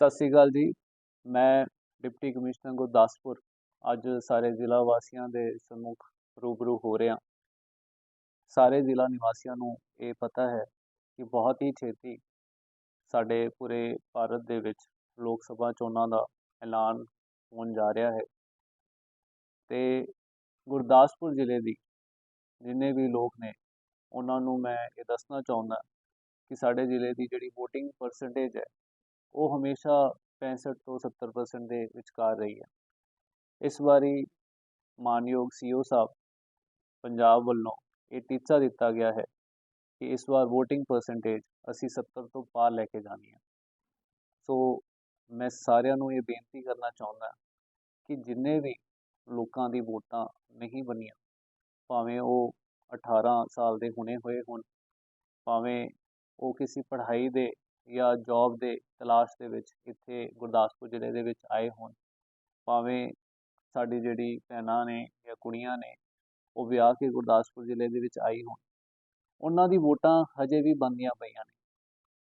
ਸਤਿ ਸ੍ਰੀ ਅਕਾਲ ਜੀ। ਮੈਂ deputy commissioner Gurdaspur. ਅੱਜ ਸਾਰੇ ਜ਼ਿਲ੍ਹਾ ਵਾਸੀਆਂ ਦੇ ਸਨਮੁਖ ਰੂਬਰੂ ਹੋ ਰਿਹਾ। ਸਾਰੇ ਜ਼ਿਲ੍ਹਾ ਨਿਵਾਸੀਆਂ ਨੂੰ ਇਹ ਪਤਾ ਹੈ ਕਿ ਬਹੁਤ ਹੀ ਛੇਤੀ ਸਾਡੇ ਪੂਰੇ ਭਾਰਤ ਦੇ ਵਿੱਚ ਲੋਕ ਸਭਾ ਚੋਣਾਂ ਦਾ ਐਲਾਨ ਹੋਣ ਜਾ ਰਿਹਾ ਹੈ। ਤੇ ਗੁਰਦਾਸਪੁਰ ਜ਼ਿਲ੍ਹੇ ਦੀ ਜਿੰਨੇ ਵੀ ਲੋਕ ਨੇ, ਉਹਨਾਂ ਨੂੰ ਮੈਂ ਇਹ ਦੱਸਣਾ ਚਾਹੁੰਦਾ ਕਿ ਸਾਡੇ ਜ਼ਿਲ੍ਹੇ ਦੀ ਜਿਹੜੀ VOTING ਪਰਸੈਂਟੇਜ ਹੈ ਉਹ ਹਮੇਸ਼ਾ 65 ਤੋਂ 70% ਦੇ ਵਿਚਕਾਰ ਰਹੀ ਹੈ। ਇਸ ਵਾਰੀ ਮਾਨਯੋਗ ਸੀਓ ਸਾਹਿਬ ਪੰਜਾਬ ਵੱਲੋਂ ਇਹ ਟੀਚਾ ਦਿੱਤਾ ਗਿਆ ਹੈ ਕਿ ਇਸ ਵਾਰ VOTING ਪਰਸੈਂਟੇਜ ਅਸੀਂ 70 ਤੋਂ ਪਾਰ ਲੈ ਕੇ ਜਾਣੀ ਹੈ। ਸੋ ਮੈਂ ਸਾਰਿਆਂ ਨੂੰ ਇਹ ਬੇਨਤੀ ਕਰਨਾ ਚਾਹੁੰਦਾ ਕਿ ਜਿੰਨੇ ਵੀ ਲੋਕਾਂ ਦੀ ਵੋਟਾਂ ਨਹੀਂ ਬਣੀਆਂ, ਭਾਵੇਂ ਉਹ 18 ਸਾਲ ਦੇ ਹੁਣੇ ਹੋਏ ਹੋਣ, ਭਾਵੇਂ ਉਹ ਕਿਸੇ ਪੜ੍ਹਾਈ ਦੇ ਜਾਂ ਜੌਬ ਦੇ ਤਲਾਸ਼ ਦੇ ਵਿੱਚ ਇੱਥੇ ਗੁਰਦਾਸਪੁਰ ਜ਼ਿਲ੍ਹੇ ਦੇ ਵਿੱਚ ਆਏ ਹੋਣ, ਭਾਵੇਂ ਸਾਡੀ ਜਿਹੜੀ ਭੈਣਾਂ ਨੇ ਜਾਂ ਕੁੜੀਆਂ ਨੇ, ਉਹ ਵਿਆਹ ਕੇ ਗੁਰਦਾਸਪੁਰ ਜ਼ਿਲ੍ਹੇ ਦੇ ਵਿੱਚ ਆਈ ਹੋਣ। ਉਹਨਾਂ ਦੀ ਵੋਟਾਂ ਹਜੇ ਵੀ ਬੰਦੀਆਂ ਪਈਆਂ ਨੇ।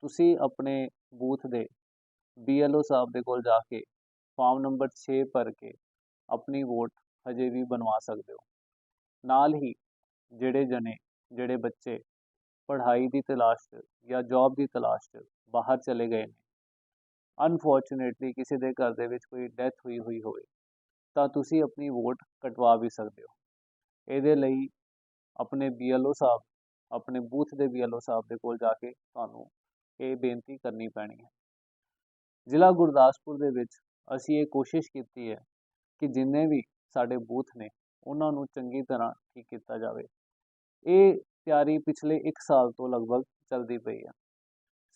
ਤੁਸੀਂ ਆਪਣੇ ਬੂਥ ਦੇ ਬੀਐਲਓ ਸਾਹਿਬ ਦੇ ਕੋਲ ਜਾ ਕੇ ਫਾਰਮ ਨੰਬਰ 6 ਭਰ ਕੇ ਆਪਣੀ ਵੋਟ ਹਜੇ ਵੀ ਬਣਵਾ ਸਕਦੇ ਹੋ। ਨਾਲ ਹੀ ਜਿਹੜੇ ਜਣੇ, ਜਿਹੜੇ ਬੱਚੇ ਪੜ੍ਹਾਈ ਦੀ ਤਲਾਸ਼ 'ਚ ਜਾਂ ਜੌਬ ਦੀ ਤਲਾਸ਼ 'ਚ ਬਾਹਰ ਚਲੇ ਗਏ ਨੇ। ਅਨਫੋਰਚੂਨੇਟਲੀ ਕਿਸੇ ਦੇ ਘਰ ਦੇ ਵਿੱਚ ਕੋਈ ਡੈਥ ਹੋਈ ਹੋਈ ਹੋਵੇ, ਤਾਂ ਤੁਸੀਂ ਆਪਣੀ ਵੋਟ ਕਟਵਾ ਵੀ ਸਕਦੇ ਹੋ। ਇਹਦੇ ਲਈ ਆਪਣੇ ਬੀਐਲਓ ਸਾਹਿਬ, ਆਪਣੇ ਬੂਥ ਦੇ ਬੀਐਲਓ ਸਾਹਿਬ ਦੇ ਕੋਲ ਜਾ ਕੇ ਤੁਹਾਨੂੰ ਇਹ ਬੇਨਤੀ ਕਰਨੀ ਪੈਣੀ ਹੈ। ਜ਼ਿਲ੍ਹਾ ਗੁਰਦਾਸਪੁਰ ਦੇ ਵਿੱਚ ਅਸੀਂ ਇਹ ਕੋਸ਼ਿਸ਼ ਕੀਤੀ ਹੈ ਕਿ ਜਿੰਨੇ ਵੀ ਸਾਡੇ ਬੂਥ ਨੇ, ਉਹਨਾਂ ਨੂੰ ਚੰਗੀ ਤਰ੍ਹਾਂ ਠੀਕ ਕੀਤਾ ਜਾਵੇ। ਇਹ ਤਿਆਰੀ ਪਿਛਲੇ 1 ਸਾਲ ਤੋਂ ਲਗਭਗ ਚੱਲਦੀ ਪਈ ਹੈ।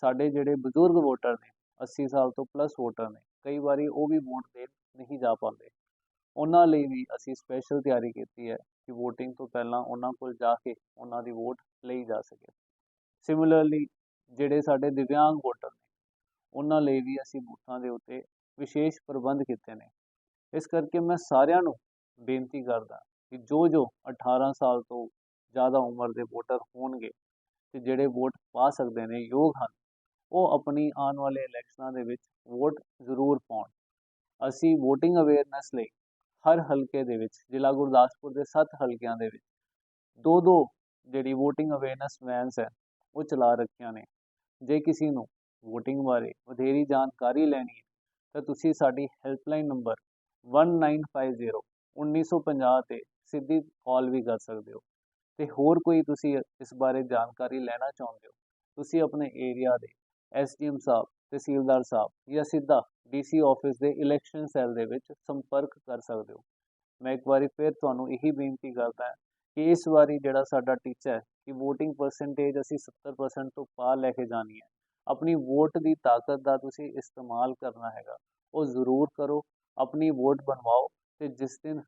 ਸਾਡੇ ਜਿਹੜੇ ਬਜ਼ੁਰਗ ਵੋਟਰ ਨੇ 80 ਸਾਲ ਤੋਂ ਪਲੱਸ ਵੋਟਰ ਨੇ, ਕਈ ਵਾਰੀ ਉਹ ਵੀ ਵੋਟ ਦੇ ਨਹੀਂ ਜਾ ਪਾਉਂਦੇ। ਉਹਨਾਂ ਲਈ ਵੀ ਅਸੀਂ ਸਪੈਸ਼ਲ ਤਿਆਰੀ ਕੀਤੀ ਹੈ ਕਿ VOTING ਤੋਂ ਪਹਿਲਾਂ ਉਹਨਾਂ ਕੋਲ ਜਾ ਕੇ ਉਹਨਾਂ ਦੀ ਵੋਟ ਲਈ ਜਾ ਸਕੇ। ਸਿਮਿਲਰਲੀ ਜਿਹੜੇ ਸਾਡੇ ਦਿਵਿਆਂਗ ਵੋਟਰ ਨੇ, ਉਹਨਾਂ ਲਈ ਵੀ ਅਸੀਂ ਬੂਥਾਂ ਦੇ ਉੱਤੇ ਵਿਸ਼ੇਸ਼ ਪ੍ਰਬੰਧ ਕੀਤੇ ਨੇ। ਇਸ ਕਰਕੇ ਮੈਂ ਸਾਰਿਆਂ ਨੂੰ ਬੇਨਤੀ ਕਰਦਾ ਕਿ ਜੋ ਜੋ 18 ਸਾਲ ਤੋਂ ਜ਼ਿਆਦਾ ਉਮਰ ਦੇ ਵੋਟਰ ਹੋਣਗੇ, ਤੇ ਜਿਹੜੇ ਵੋਟ ਪਾ ਸਕਦੇ ਨੇ, ਯੋਗ ਹਨ ਉਹ ਆਪਣੀ ਆਉਣ ਵਾਲੇ ਇਲੈਕਸ਼ਨਾਂ ਦੇ ਵਿੱਚ ਵੋਟ ਜ਼ਰੂਰ ਪਾਉਣ। ਅਸੀਂ VOTING ਅਵੇਅਰਨੈਸ ਲਈ ਹਰ ਹਲਕੇ ਦੇ ਵਿੱਚ, ਜ਼ਿਲ੍ਹਾ ਗੁਰਦਾਸਪੁਰ ਦੇ 7 ਹਲਕਿਆਂ ਦੇ ਵਿੱਚ ਦੋ ਦੋ ਜਿਹੜੀ VOTING ਅਵੇਅਰਨੈਸ ਵੈਨਸ ਹੈ, ਉਹ ਚਲਾ ਰੱਖੀਆਂ ਨੇ। ਜੇ ਕਿਸੇ ਨੂੰ VOTING ਬਾਰੇ ਵਧੇਰੀ ਜਾਣਕਾਰੀ ਲੈਣੀ ਹੈ, ਤਾਂ ਤੁਸੀਂ ਸਾਡੀ ਹੈਲਪਲਾਈਨ ਨੰਬਰ 1950 1950 ਤੇ ਸਿੱਧੀ ਕਾਲ ਵੀ ਕਰ ਸਕਦੇ ਹੋ। ਤੇ ਹੋਰ ਕੋਈ ਤੁਸੀਂ ਇਸ ਬਾਰੇ ਜਾਣਕਾਰੀ ਲੈਣਾ ਚਾਹੁੰਦੇ ਹੋ, ਤੁਸੀਂ ਆਪਣੇ ਏਰੀਆ ਦੇ ਐਸਡੀਐਮ ਸਾਹਿਬ, ਤਹਿਸੀਲਦਾਰ ਸਾਹਿਬ ਜਾਂ ਸਿੱਧਾ ਡੀਸੀ ਆਫਿਸ ਦੇ ਇਲੈਕਸ਼ਨ ਸੈੱਲ ਦੇ ਵਿੱਚ ਸੰਪਰਕ ਕਰ ਸਕਦੇ ਹੋ। ਮੈਂ ਇੱਕ ਵਾਰੀ ਫਿਰ ਤੁਹਾਨੂੰ ਇਹੀ ਬੇਨਤੀ ਕਰਦਾ ਕਿ ਇਸ ਵਾਰੀ ਜਿਹੜਾ ਸਾਡਾ ਟੀਚਾ ਹੈ ਕਿ VOTING ਪਰਸੈਂਟੇਜ ਅਸੀਂ 70% ਤੋਂ ਪਾਰ ਲੈ ਕੇ ਜਾਣੀ ਹੈ। ਆਪਣੀ ਵੋਟ ਦੀ ਤਾਕਤ ਦਾ ਤੁਸੀਂ ਇਸਤੇਮਾਲ ਕਰਨਾ ਹੈਗਾ, ਉਹ ਜ਼ਰੂਰ ਕਰੋ। ਆਪਣੀ ਵੋਟ ਬਣਵਾਓ ਤੇ ਜਿਸ ਦਿਨ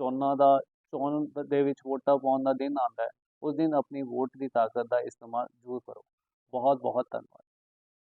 ਚੋਣਾਂ ਦਾ, ਚੋਣ ਦੇ ਵਿੱਚ ਵੋਟਾਂ ਪਾਉਣ ਦਾ ਦਿਨ ਆਉਂਦਾ ਹੈ, ਉਸ ਦਿਨ ਆਪਣੀ ਵੋਟ ਦੀ ਤਾਕਤ ਦਾ ਇਸਤੇਮਾਲ ਜ਼ਰੂਰ ਕਰੋ। ਬਹੁਤ ਬਹੁਤ ਧੰਨਵਾਦ।